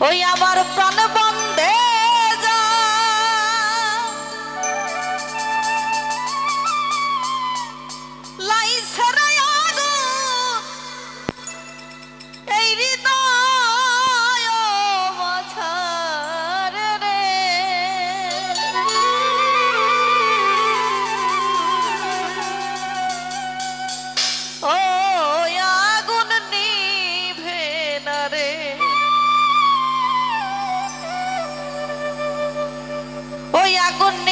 ওই আবার প্রাণবন্ধে আগুন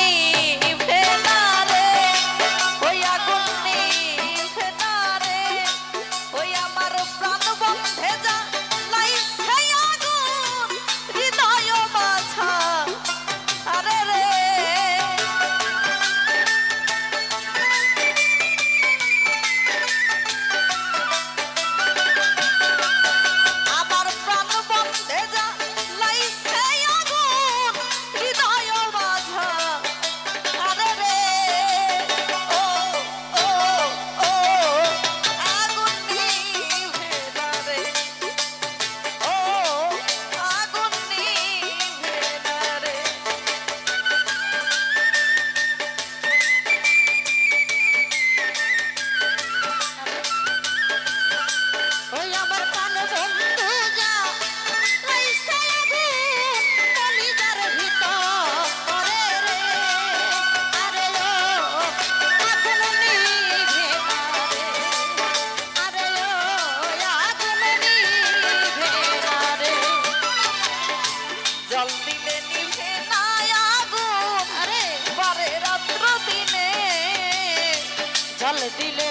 জল দিলে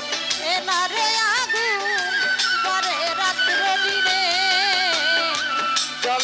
এনারে আগুন পরে রাত্র দিনে জল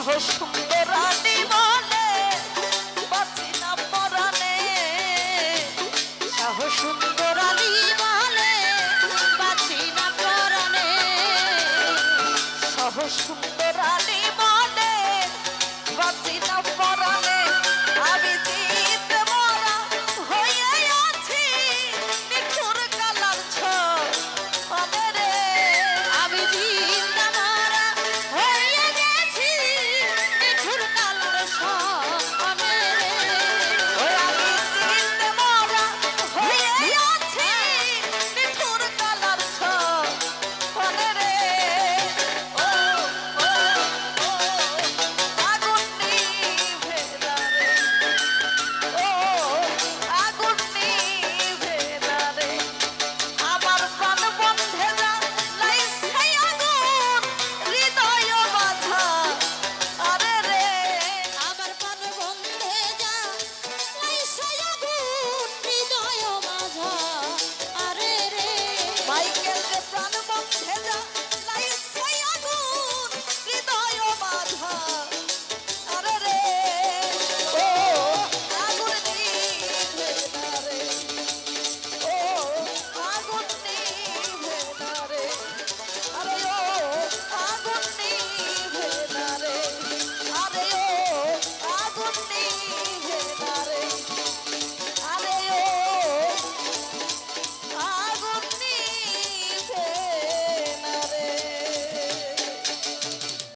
সাহস রানী মা